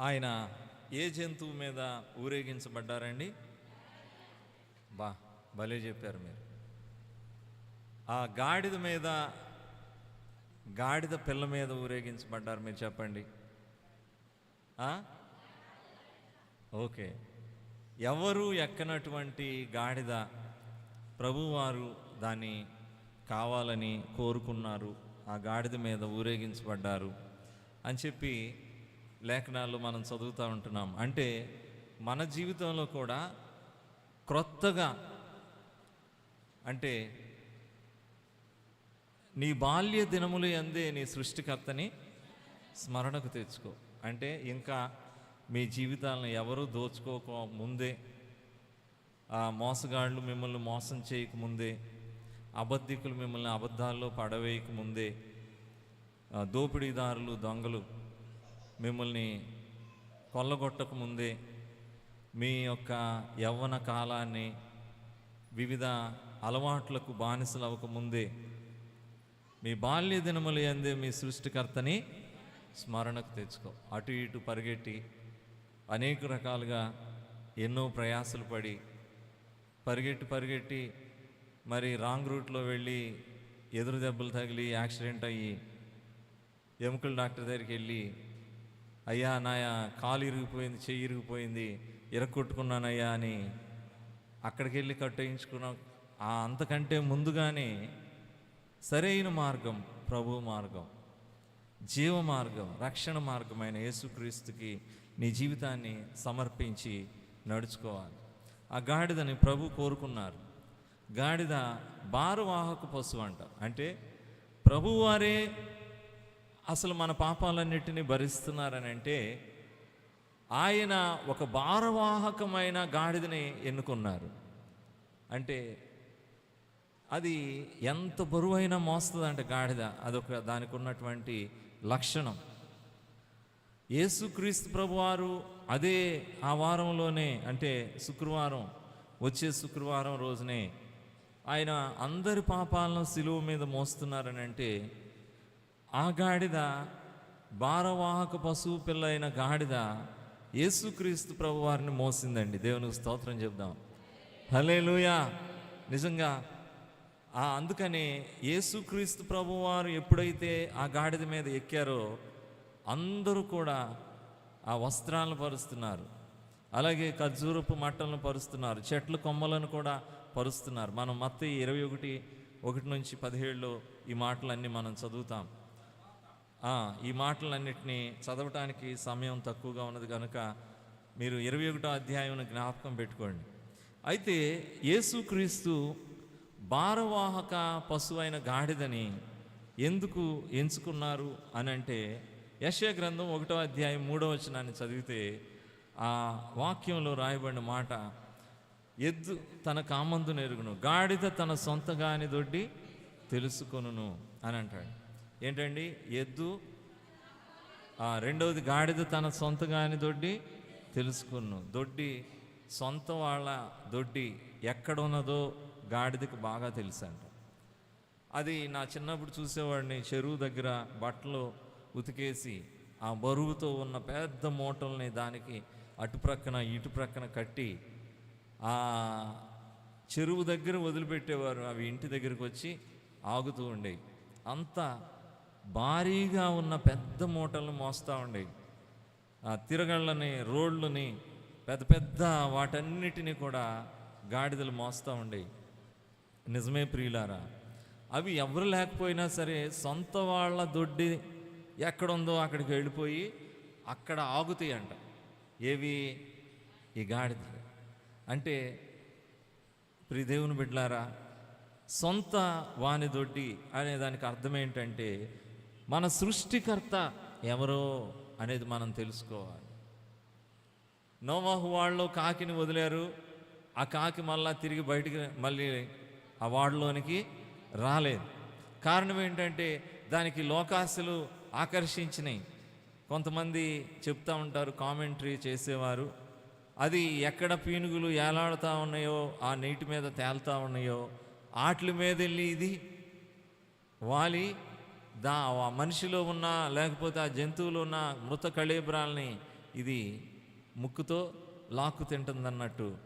ఆయన ఏ జంతువు మీద ఊరేగించబడ్డారండి? బా భలే చెప్పారు మీరు. ఆ గాడిద మీద గాడిద పిల్ల మీద ఊరేగించబడ్డారు మీరు చెప్పండి. ఓకే. ఎవరు ఎక్కనటువంటి గాడిద ప్రభువారు దాన్ని కావాలని కోరుకున్నారు ఆ గాడిద మీద ఊరేగించబడ్డారు అని చెప్పి లేఖనాల్లో మనం చదువుతూ ఉంటున్నాం. అంటే మన జీవితంలో కూడా క్రొత్తగా అంటే నీ బాల్య దినములు అందే నీ సృష్టికర్తని స్మరణకు తెచ్చుకో. అంటే ఇంకా మీ జీవితాలను ఎవరు దోచుకోక ముందే ఆ మోసగాళ్ళు మిమ్మల్ని మోసం చేయక ముందే అబద్ధికులు మిమ్మల్ని అబద్ధాల్లో పడవేయక ముందే దోపిడీదారులు దొంగలు మిమ్మల్ని కొల్లగొట్టక ముందే మీ యొక్క యవ్వన కాలాన్ని వివిధ అలవాట్లకు బానిసలు అవ్వక ముందే మీ బాల్య దినములు ఎందే మీ సృష్టికర్తని స్మరణకు తెచ్చుకో. అటు ఇటు పరిగెట్టి అనేక రకాలుగా ఎన్నో ప్రయాసలు పడి పరిగెట్టి పరిగెట్టి మరి రాంగ్ రూట్లో వెళ్ళి ఎదురు దెబ్బలు తగిలి యాక్సిడెంట్ అయ్యి ఎముకల డాక్టర్ దగ్గరికి వెళ్ళి అయ్యా నాయా కాలు ఇరిగిపోయింది చెయ్యి ఇరిగిపోయింది ఇరగొట్టుకున్నానయ్యా అని అక్కడికి వెళ్ళి కట్టేయించుకున్నాం. ఆ అంతకంటే ముందుగానే సరైన మార్గం ప్రభు మార్గం జీవ మార్గం రక్షణ మార్గమైన యేసుక్రీస్తుకి నీ జీవితాన్ని సమర్పించి నడుచుకోవాలి. ఆ గాడిదని ప్రభు కోరుకున్నారు. గాడిద భారవాహక పశువు అంట. అంటే ప్రభువారే అసలు మన పాపాలన్నిటినీ భరిస్తున్నారని అంటే ఆయన ఒక భారవాహకమైన గాడిదని ఎన్నుకున్నారు. అంటే అది ఎంత బరువైనా మోస్తుందంటే గాడిద అదొక దానికి ఉన్నటువంటి లక్షణం. యేసుక్రీస్తు ప్రభువారు అదే ఆ వారంలోనే అంటే శుక్రవారం వచ్చే శుక్రవారం రోజునే ఆయన అందరి పాపాలను సిలువ మీద మోస్తున్నారని అంటే ఆ గాడిద భారవాహక పశువు పిల్ల అయిన గాడిద యేసుక్రీస్తు ప్రభువారిని మోసిందండి. దేవునికి స్తోత్రం చెప్దాం. హలే లూయా నిజంగా ఆ అందుకని యేసుక్రీస్తు ప్రభువారు ఎప్పుడైతే ఆ గాడిద మీద ఎక్కారో అందరూ కూడా ఆ వస్త్రాలను పరుస్తున్నారు. అలాగే ఖర్జూరపు మట్టలను పరుస్తున్నారు. చెట్ల కొమ్మలను కూడా పరుస్తున్నారు. మనం మత్త ఇరవై ఒకటి ఒకటి నుంచి పదిహేడులో ఈ మాటలన్నీ మనం చదువుతాం. ఈ మాటలన్నిటినీ చదవటానికి సమయం తక్కువగా ఉన్నది కనుక మీరు ఇరవై ఒకటో అధ్యాయం జ్ఞాపకం పెట్టుకోండి. అయితే యేసుక్రీస్తు భారవాహక పశువైన గాడిదని ఎందుకు ఎంచుకున్నారు అని అంటే యశయ గ్రంథం ఒకటో అధ్యాయం మూడో వచనాన్ని చదివితే ఆ వాక్యంలో రాయబడిన మాట ఎద్దు తన కామందు నెరుగును గాడిద తన సొంతగాని దొడ్డి తెలుసుకొనును అని అంటాడు. ఏంటండి? ఎద్దు ఆ, రెండవది గాడిద తన సొంతగాని దొడ్డి తెలుసుకును. దొడ్డి సొంత వాళ్ళ దొడ్డి ఎక్కడ ఉన్నదో గాడిదకి బాగా తెలుసంట. అది నా చిన్నప్పుడు చూసేవాడిని చెరువు దగ్గర బట్టలు ఉతికేసి ఆ బరువుతో ఉన్న పెద్ద మూటల్ని దానికి అటు ప్రక్కన ఇటు ప్రక్కన కట్టి ఆ చెరువు దగ్గర వదిలిపెట్టేవారు. అవి ఇంటి దగ్గరికి వచ్చి ఆగుతూ ఉండేవి. అంత భారీగా ఉన్న పెద్ద మూటలను మోస్తూ ఉండేవి ఆ తిరగళ్ళని రోడ్లని పెద్ద పెద్ద వాటన్నిటినీ కూడా గాడిదలు మోస్తూ ఉండే. నిజమే ప్రియులారా అవి ఎవరు లేకపోయినా సరే సొంత వాళ్ళ దొడ్డి ఎక్కడుందో అక్కడికి వెళ్ళిపోయి అక్కడ ఆగుతాయి అంట ఏవి? ఈ గాడిదలు. అంటే ప్రియదేవుని బిడ్డలారా సొంత వాని దొడ్డి అనే దానికి అర్థం ఏంటంటే మన సృష్టికర్త ఎవరో అనేది మనం తెలుసుకోవాలి. నోవాహు వాళ్ళు కాకిని వదిలారు. ఆ కాకి మళ్ళా తిరిగి బయటికి మళ్ళీ ఆ వాడలోనికి రాలేదు. కారణం ఏంటంటే దానికి లోకాసులు ఆకర్షించినాయి. కొంతమంది చెప్తా ఉంటారు కామెంటరీ చేసేవారు. అది ఎక్కడ పీనుగులు ఏలాడుతూ ఉన్నాయో ఆ నీటి మీద తేలుతూ ఉన్నాయో ఆటల మీద వెళ్ళి ఇది వాలి దా ఆ మనిషిలో ఉన్న లేకపోతే ఆ జంతువులో ఉన్న మృత కళేబరాల్ని ఇది ముక్కుతో లాక్కు తింటుందన్నట్టు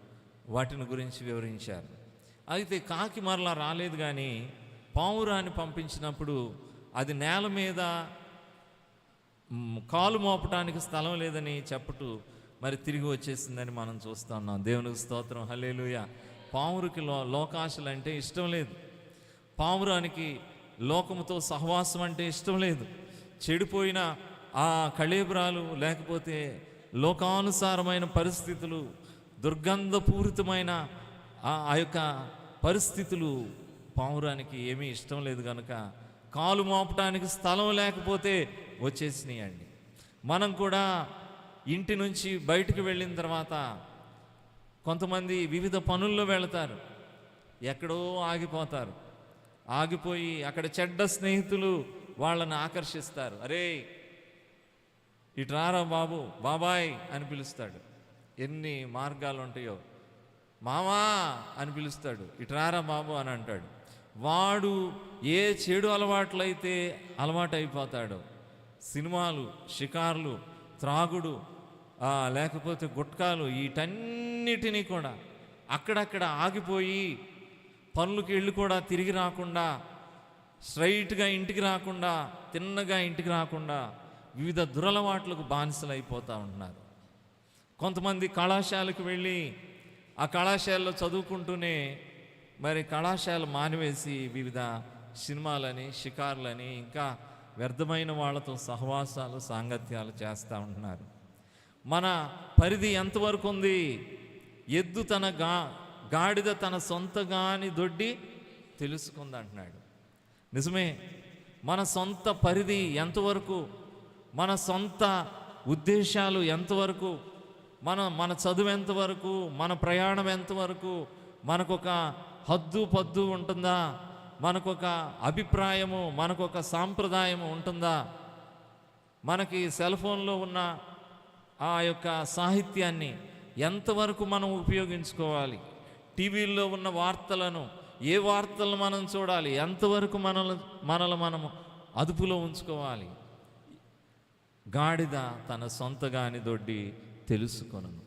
వాటిని గురించి వివరించారు. అయితే కాకి మరలా రాలేదు కానీ పావురాన్ని పంపించినప్పుడు అది నేల మీద కాలు మోపటానికి స్థలం లేదని చెప్పుటూ మరి తిరిగి వచ్చేసిందని మనం చూస్తున్నాం దేవునికి స్తోత్రం. హలేలుయ పావురికి లో లోకాశలు అంటే ఇష్టం లేదు. పావురానికి లోకముతో సహవాసం అంటే ఇష్టం లేదు. చెడిపోయిన ఆ కళేబరాలు లేకపోతే లోకానుసారమైన పరిస్థితులు దుర్గంధపూరితమైన ఆ ఆ యొక్క పరిస్థితులు పావురానికి ఏమీ ఇష్టం లేదు కనుక కాలు మోపటానికి స్థలం లేకపోతే వచ్చేసినాయండి. మనం కూడా ఇంటి నుంచి బయటికి వెళ్ళిన తర్వాత కొంతమంది వివిధ పనుల్లో వెళతారు. ఎక్కడో ఆగిపోతారు. ఆగిపోయి అక్కడ చెడ్డ స్నేహితులు వాళ్ళని ఆకర్షిస్తారు. అరే ఇటు రారా బాబు బాబాయ్ అని పిలుస్తాడు. ఎన్ని మార్గాలు ఉంటాయో. మామా అని పిలుస్తాడు. ఇటు రారా బాబు అని అంటాడు. వాడు ఏ చెడు అలవాట్లయితే అలవాటు సినిమాలు షికార్లు త్రాగుడు లేకపోతే గుట్కాలు వీటన్నిటినీ కూడా అక్కడక్కడ ఆగిపోయి పనులకు వెళ్ళి కూడా తిరిగి రాకుండా స్ట్రైట్గా ఇంటికి రాకుండా తిన్నగా ఇంటికి రాకుండా వివిధ దురలవాట్లకు బానిసలు అయిపోతూ ఉంటున్నారు. కొంతమంది కళాశాలకు వెళ్ళి ఆ కళాశాలలో చదువుకుంటూనే మరి కళాశాల మానివేసి వివిధ సినిమాలని షికార్లని ఇంకా వ్యర్థమైన వాళ్ళతో సహవాసాలు సాంగత్యాలు చేస్తూ ఉంటున్నారు. మన పరిధి ఎంతవరకు ఉంది? ఎద్దు తన గా గాడిద తన సొంతగాని దొడ్డి తెలుసుకుంది అంటున్నాడు నిజమే మన సొంత పరిధి ఎంతవరకు మన సొంత ఉద్దేశాలు ఎంతవరకు మన మన చదువు ఎంతవరకు మన ప్రయాణం ఎంతవరకు మనకొక హద్దు పద్దు ఉంటుందా మనకొక అభిప్రాయము మనకొక సాంప్రదాయము ఉంటుందా మనకి సెల్ ఫోన్లో ఉన్న ఆ యొక్క సాహిత్యాన్ని ఎంతవరకు మనం ఉపయోగించుకోవాలి? టీవీల్లో ఉన్న వార్తలను ఏ వార్తలను మనం చూడాలి? ఎంతవరకు మనల్ని మనల్ని మనము అదుపులో ఉంచుకోవాలి? గాడిద తన సొంతగాని దొడ్డి తెలుసుకొనను.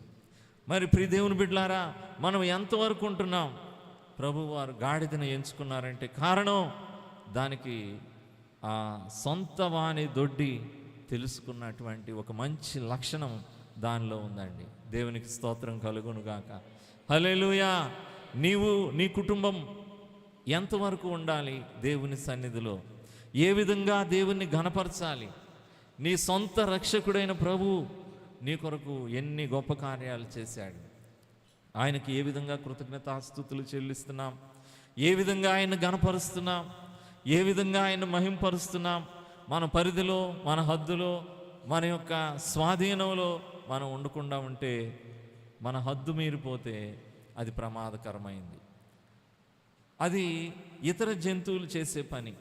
మరి ప్రియ దేవుని బిడ్డలారా మనం ఎంతవరకు ఉంటున్నాం? ప్రభువారు గాడిదను ఎంచుకున్నారంటే కారణం దానికి ఆ సొంత వాని దొడ్డి తెలుసుకున్నటువంటి ఒక మంచి లక్షణం దానిలో ఉందండి. దేవునికి స్తోత్రం కలుగునుగాక. హలేలుయా నీవు నీ కుటుంబం ఎంతవరకు ఉండాలి దేవుని సన్నిధిలో? ఏ విధంగా దేవుణ్ణి ఘనపరచాలి? నీ సొంత రక్షకుడైన ప్రభు నీ కొరకు ఎన్ని గొప్ప కార్యాలు చేశాడు. ఆయనకి ఏ విధంగా కృతజ్ఞతాస్థుతులు చెల్లిస్తున్నాం? ఏ విధంగా ఆయన గణపరుస్తున్నాం ఏ విధంగా ఆయన మహింపరుస్తున్నాం? మన పరిధిలో మన హద్దులో మన యొక్క స్వాధీనంలో మనం ఉండకుండా ఉంటే మన హద్దు మీరిపోతే అది ప్రమాదకరమైంది. అది ఇతర జంతువులు చేసే పని.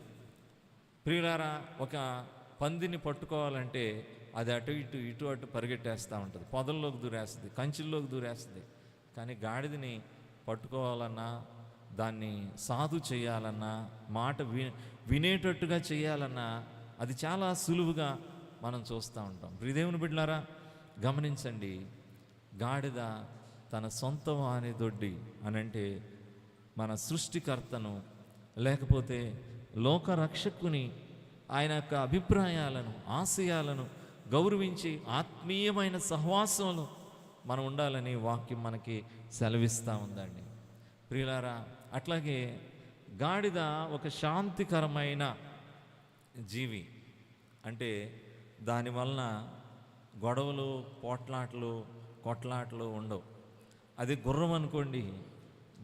ప్రియులారా ఒక పందిని పట్టుకోవాలంటే అది అటు ఇటు ఇటు అటు పరిగెట్టేస్తూ ఉంటుంది. పొదల్లోకి దూరేస్తుంది కంచుల్లోకి దూరేస్తుంది. కానీ గాడిదని పట్టుకోవాలన్నా దాన్ని సాధు చేయాలన్నా మాట వి వినేటట్టుగా చేయాలన్నా అది చాలా సులువుగా మనం చూస్తూ ఉంటాం. ప్రియదేవుని బిడ్లారా గమనించండి గాడిద తన సొంత వాని దొడ్డి అని అంటే మన సృష్టికర్తను లేకపోతే లోకరక్షకుని ఆయన యొక్క అభిప్రాయాలను ఆశయాలను గౌరవించి ఆత్మీయమైన సహవాసంలో మనం ఉండాలని వాక్యం మనకి సెలవిస్తూ ఉందండి. ప్రియులారా అట్లాగే గాడిద ఒక శాంతికరమైన జీవి. అంటే దానివలన గొడవలు పోట్లాటలు కొట్లాటలు ఉండవు. అది గుర్రం అనుకోండి.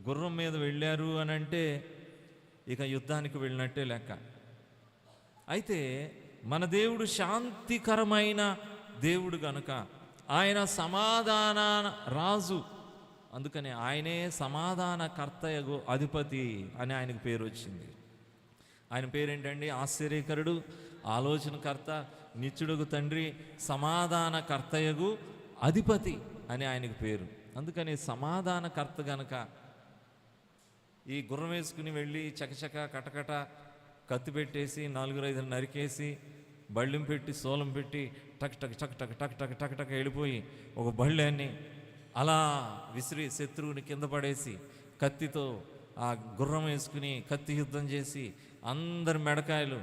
గుర్రం మీద వెళ్ళారు అని అంటే ఇక యుద్ధానికి వెళ్ళినట్టే లెక్క. అయితే మన దేవుడు శాంతికరమైన దేవుడు గనుక ఆయన సమాధాన రాజు. అందుకని ఆయనే సమాధాన అధిపతి అని ఆయనకు పేరు వచ్చింది ఆయన పేరేంటండి? ఆశ్చర్యకరుడు ఆలోచనకర్త నిత్యుడుగు తండ్రి సమాధాన కర్తయగు అధిపతి అని ఆయనకు పేరు. అందుకని సమాధానకర్త గనక ఈ గుర్రం వేసుకుని వెళ్ళి చకచక కటకట కత్తి పెట్టేసి నాలుగు ఐదు నరికేసి బళ్ళెం పెట్టి సోలం పెట్టి టక్ టక్ టక్ టక్ టక్ టక్ టక్ టక్ వెళ్ళిపోయి ఒక బళ్ళాన్ని అలా విసిరి శత్రువుని కింద పడేసి కత్తితో ఆ గుర్రం వేసుకుని కత్తి యుద్ధం చేసి అందరి మెడకాయలు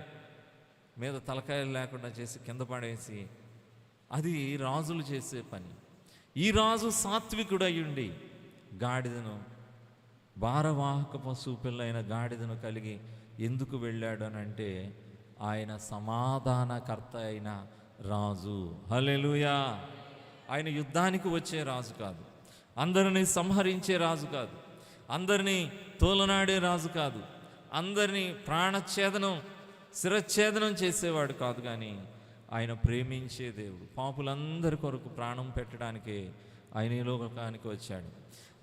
మీద తలకాయలు లేకుండా చేసి కింద పడేసి అది రాజులు చేసే పని. ఈ రాజు సాత్వికుడు అయ్యుండి గాడిదను భారవాహక పశువు పిల్లైన గాడిదను కలిగి ఎందుకు వెళ్ళాడు అని అంటే ఆయన సమాధానకర్త అయిన రాజు. హలెలుయా ఆయన యుద్ధానికి వచ్చే రాజు కాదు. అందరినీ సంహరించే రాజు కాదు. అందరినీ తోలనాడే రాజు కాదు. అందరినీ ప్రాణఛేదనం శిరఛేదనం చేసేవాడు కాదు కానీ ఆయన ప్రేమించే దేవుడు. పాపులందరి కొరకు ప్రాణం పెట్టడానికే ఆయన ఈ లోకానికి వచ్చాడు.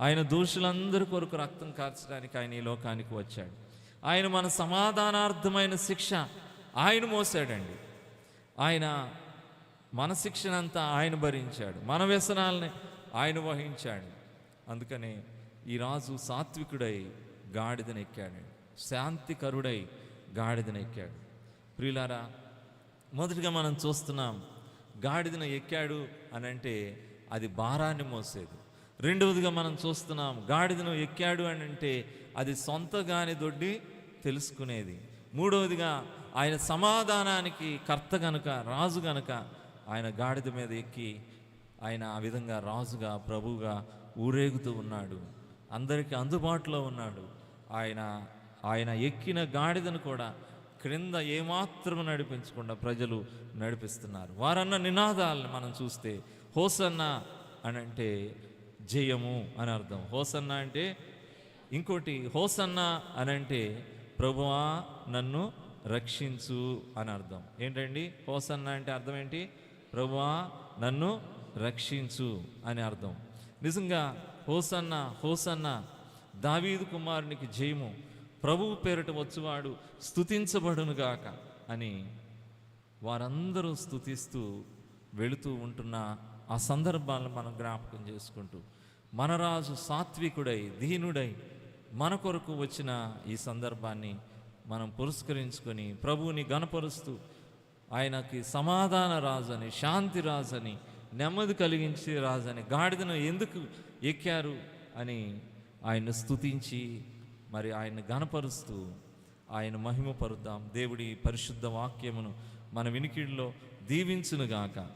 ఆయన దోషులందరి కొరకు రక్తం కార్చడానికి ఆయన ఈ లోకానికి వచ్చాడు. ఆయన మన సమాధానార్థమైన శిక్ష ఆయన మోసాడండి. ఆయన మన శిక్షనంతా ఆయన భరించాడు. మన వ్యసనాలని ఆయన వహించాడు. అందుకనే ఈ రాజు సాత్వికుడై గాడిదనెక్కాడు శాంతికరుడై గాడిదనెక్కాడు. ప్రియులారా మొదటిగా మనం చూస్తున్నాం గాడిదను ఎక్కాడు అని అంటే అది భారాన్ని మోసేది. రెండవదిగా మనం చూస్తున్నాం గాడిదను ఎక్కాడు అని అంటే అది సొంతగాని దొడ్డి తెలుసుకునేది. మూడవదిగా ఆయన సమాధానానికి కర్త గనుక రాజు గనుక ఆయన గాడిద మీద ఎక్కి ఆయన ఆ విధంగా రాజుగా ప్రభువుగా ఊరేగుతూ ఉన్నాడు. అందరికీ అందుబాటులో ఉన్నాడు. ఆయన ఆయన ఎక్కిన గాడిదను కూడా క్రింద ఏమాత్రం నడిపించకుండా ప్రజలు నడిపిస్తున్నారు. వారన్న నినాదాలను మనం చూస్తే హోసన్న అని అంటే జయము అని అర్థం. హోసన్న అంటే ఇంకోటి హోసన్న అని అంటే ప్రభువా నన్ను రక్షించు అని అర్థం. ఏంటండి? హోసన్న అంటే అర్థం ఏంటి? ప్రభువా నన్ను రక్షించు అని అర్థం. నిజంగా హోసన్న హోసన్న దావీదు కుమారునికి జయము. ప్రభువు పేరిట వచ్చువాడు స్థుతించబడునుగాక అని వారందరూ స్థుతిస్తూ వెళుతూ ఉంటున్న ఆ సందర్భాలను మనం జ్ఞాపకం చేసుకుంటూ మన రాజు సాత్వికుడై దీనుడై మన కొరకు వచ్చిన ఈ సందర్భాన్ని మనం పురస్కరించుకొని ప్రభువుని గణపరుస్తూ ఆయనకి సమాధాన రాజని శాంతి రాజని నెమ్మది కలిగించే రాజని గాడిదను ఎందుకు ఎక్కారు అని ఆయన స్తుతించి మరి ఆయన్ని గణపరుస్తూ ఆయన మహిమపరుద్దాం. దేవుడి పరిశుద్ధ వాక్యమును మన వినికిడిలో దీవించునుగాక.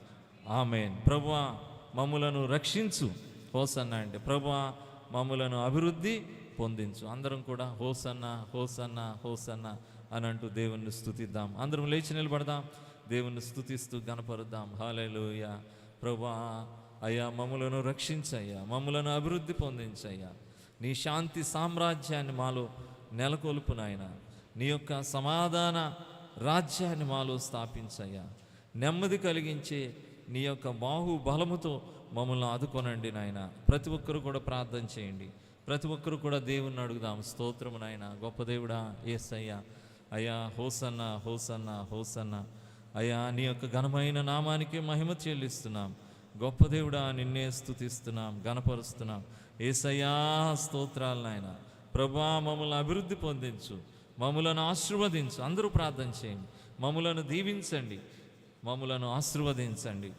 ఆమెన్. ప్రభువా మమ్ములను రక్షించు. హోసన్న అంటే ప్రభువా మమ్ములను అభివృద్ధి పొందించు. అందరం కూడా హోసన్న హోసన్న హోసన్న అని అంటూ దేవుణ్ణి స్థుతిద్దాం అందరం లేచి నిలబడదాం. దేవుణ్ణి స్థుతిస్తూ గణపరుద్దాం హాలేలుయ ప్రభా అయ్యా మమ్ములను రక్షించయ్యా. మమ్ములను అభివృద్ధి పొందించయ్యా. నీ శాంతి సామ్రాజ్యాన్ని మాలో నెలకొల్పు నాయన. నీ యొక్క సమాధాన రాజ్యాన్ని మాలో స్థాపించయ్యా. నెమ్మది కలిగించే నీ యొక్క బాహు బలముతో మమ్మల్ని ఆదుకొనండి నాయన. ప్రతి ఒక్కరు కూడా ప్రార్థన చేయండి. ప్రతి ఒక్కరు కూడా దేవుణ్ణి అడుగుదాం. స్తోత్రము నాయన. గొప్ప దేవుడా ఏసయ్యా. అయ్యా హోసన్న హోసన్న హోసన్న. అయ్యా నీ యొక్క ఘనమైన నామానికి మహిమ చెల్లిస్తున్నాం. గొప్ప దేవుడా నిన్నే స్థుతిస్తున్నాం గణపరుస్తున్నాం ఏసయ్యా స్తోత్రాలు నాయన. ప్రభా మమ్మల్ని అభివృద్ధి పొందించు. మమ్మలను ఆశీర్వదించు. అందరూ ప్రార్థన చేయండి. మమ్మలను దీవించండి. మమ్మలను ఆశీర్వదించండి.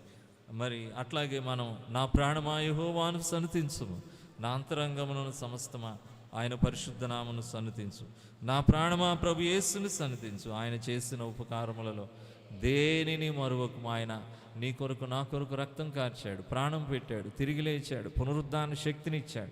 మరి అట్లాగే మనం నా ప్రాణమాయుహోవాను సన్నతించుము నా అంతరంగమును సమస్తమా ఆయన పరిశుద్ధనామను సన్నతించు నా ప్రాణమా ప్రభు యేసుని సన్నతించు ఆయన చేసిన ఉపకారములలో దేనిని మరొక ఆయన నీ కొరకు నా కొరకు రక్తం కార్చాడు ప్రాణం పెట్టాడు తిరిగి లేచాడు పునరుద్ధాన శక్తినిచ్చాడు.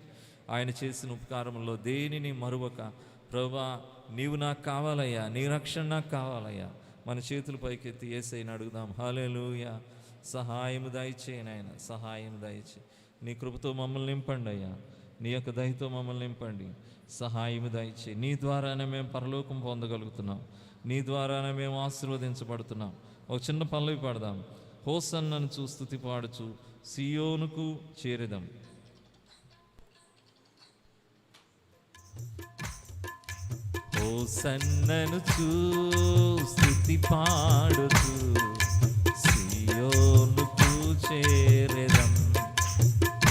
ఆయన చేసిన ఉపకారంలో దేనిని మరువక ప్రభా నీవు నాకు కావాలయ్యా నీ రక్షణ నాకు కావాలయ్యా. మన చేతులు పైకెత్తి ఏసైని అడుగుదాం. హాలేలుయా సహాయము దయచేయను ఆయన సహాయం దయచే నీ కృపతో మమ్మల్ని నింపండి అయ్యా నీ యొక్క దయతో మమ్మల్ని నింపండి. సహాయము దయచే నీ ద్వారానే మేము పరలోకం పొందగలుగుతున్నాం. నీ ద్వారానే మేము ఆశీర్వదించబడుతున్నాం. ఒక చిన్న పల్లవి పాడదాం. హోసన్నను చూస్తుతి పాడుచు సియోనుకు చేరదాం. సన్నను చూస్తుతి పాడుచు సియోనుకు చేరదం.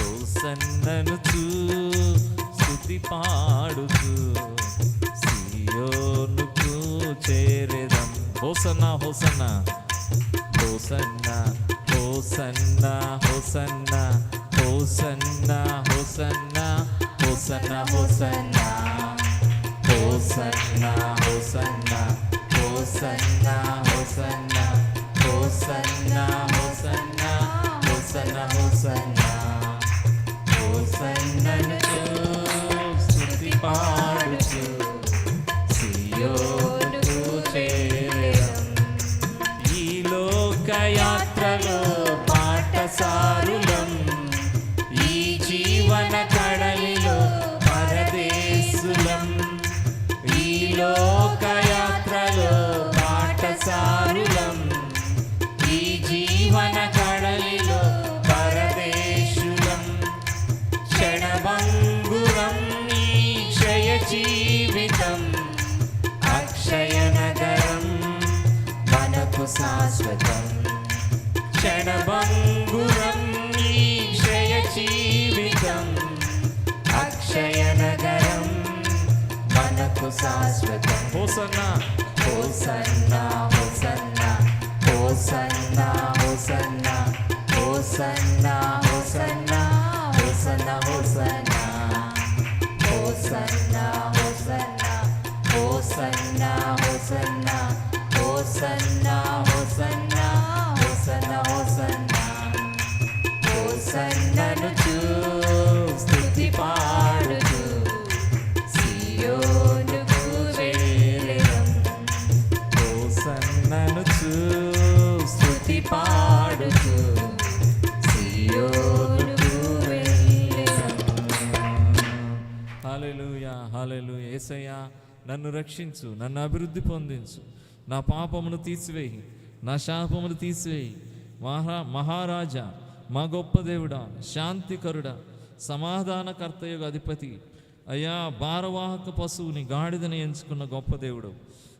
ఓ సన్నను చూస్తుతి పాడుచు సియోనుకు చేరదం. Hosanna hosanna. Hosanna hosanna hosanna hosanna hosanna hosanna hosanna hosanna hosanna hosanna hosanna hosanna hosanna hosanna hosanna శాశ్వతం క్షణభంగురం ఈ క్షయ జీవితం అక్షయ నగరం మనకు శాశ్వతం. హోసన్న. హోసన్న హోసన్న హోసన్న. హాలెలుయా హాలెలు ఏసయ్యా నన్ను రక్షించు నన్ను అభివృద్ధి పొందించు. నా పాపమును తీసివేయి నా శాపమును తీసివేయి. మహా మహారాజా మా గొప్ప దేవుడా శాంతికరుడా సమాధానకర్తయ్య అధిపతి. అయ్యా భారవాహక పశువుని గాడిదని ఎంచుకున్న గొప్ప దేవుడు.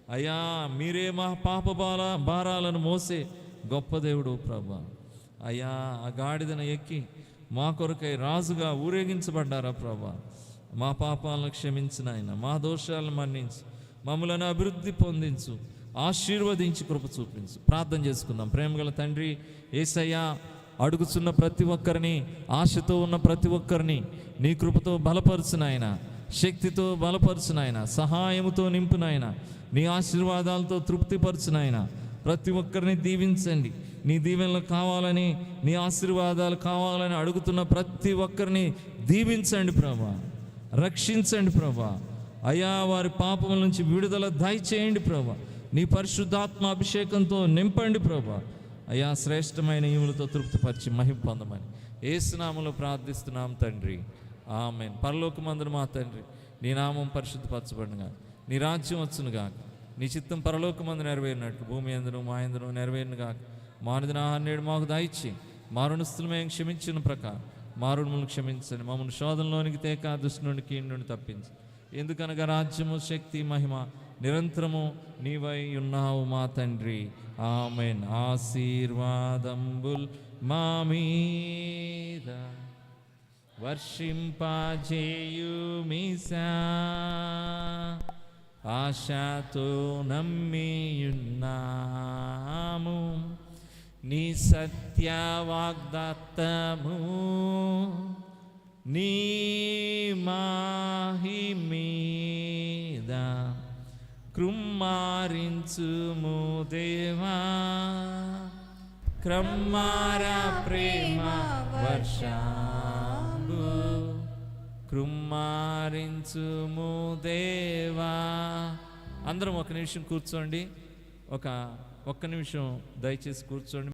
అయ్యా మీరే మా పాప బాల భారాలను మోసే గొప్ప దేవుడు ప్రభా. అయ్యా ఆ గాడిదను ఎక్కి మా కొరకై రాజుగా ఊరేగించబడ్డారా ప్రభా. మా పాపాలను క్షమించిన ఆయన మా దోషాలను మన్నించు మమ్మలను అభివృద్ధి పొందించు ఆశీర్వదించి కృప చూపించు. ప్రార్థన చేసుకుందాం. ప్రేమగల తండ్రి ఏసయ్య అడుగుచున్న ప్రతి ఒక్కరిని ఆశతో ఉన్న ప్రతి ఒక్కరిని నీ కృపతో బలపరిచినాయన శక్తితో బలపరిచినాయన సహాయముతో నింపునాయన నీ ఆశీర్వాదాలతో తృప్తిపరచునాయన ప్రతి ఒక్కరిని దీవించండి. నీ దీవెనలు కావాలని నీ ఆశీర్వాదాలు కావాలని అడుగుతున్న ప్రతి ఒక్కరిని దీవించండి ప్రభా. రక్షించండి ప్రభా. అయా వారి పాపముల నుంచి విడుదల దయచేయండి ప్రభా. నీ పరిశుద్ధాత్మ అభిషేకంతో నింపండి ప్రభా. అయా శ్రేష్టమైన ఈములతో తృప్తిపరిచి మహిమ పొందమని ఏసునామలో ప్రార్థిస్తున్నాం తండ్రి. ఆమెన్. పరలోకమందున మా తండ్రి నీ నామం పరిశుద్ధపరచబడినగా నీ రాజ్యం వచ్చునుగా నీ చిత్తం పరలోకమందు నెరవేరినట్టు భూమి ఎందును మా ఎందును నెరవేరునుగా మానుదిన ఆహార మాకు దాయిచ్చి మారుణస్తులు మేము క్షమించిన ప్రకారం మారుణములు క్షమించండి. మమ్మల్ని శోధనలోనికి తేక దుష్టు నుండి కీడు తప్పించు. ఎందుకనగా రాజ్యము శక్తి మహిమ నిరంతరము నీవై ఉన్నావు మా తండ్రి. ఆమెన్. ఆశీర్వాదంబుల్ మా మీద వర్షింపజేయుమిసా ఆశతో నమ్మియున్నాము. నీ సత్య వాగ్దత్తము నీ మాహిమీద కృమ్మారించుము దేవా. క్రమ్మార ప్రేమ వర్షాంబు కృమ్మారించుము దేవా. అందరం ఒక నిమిషం కూర్చోండి. ఒక ఒక్క నిమిషం దయచేసి కూర్చోండి.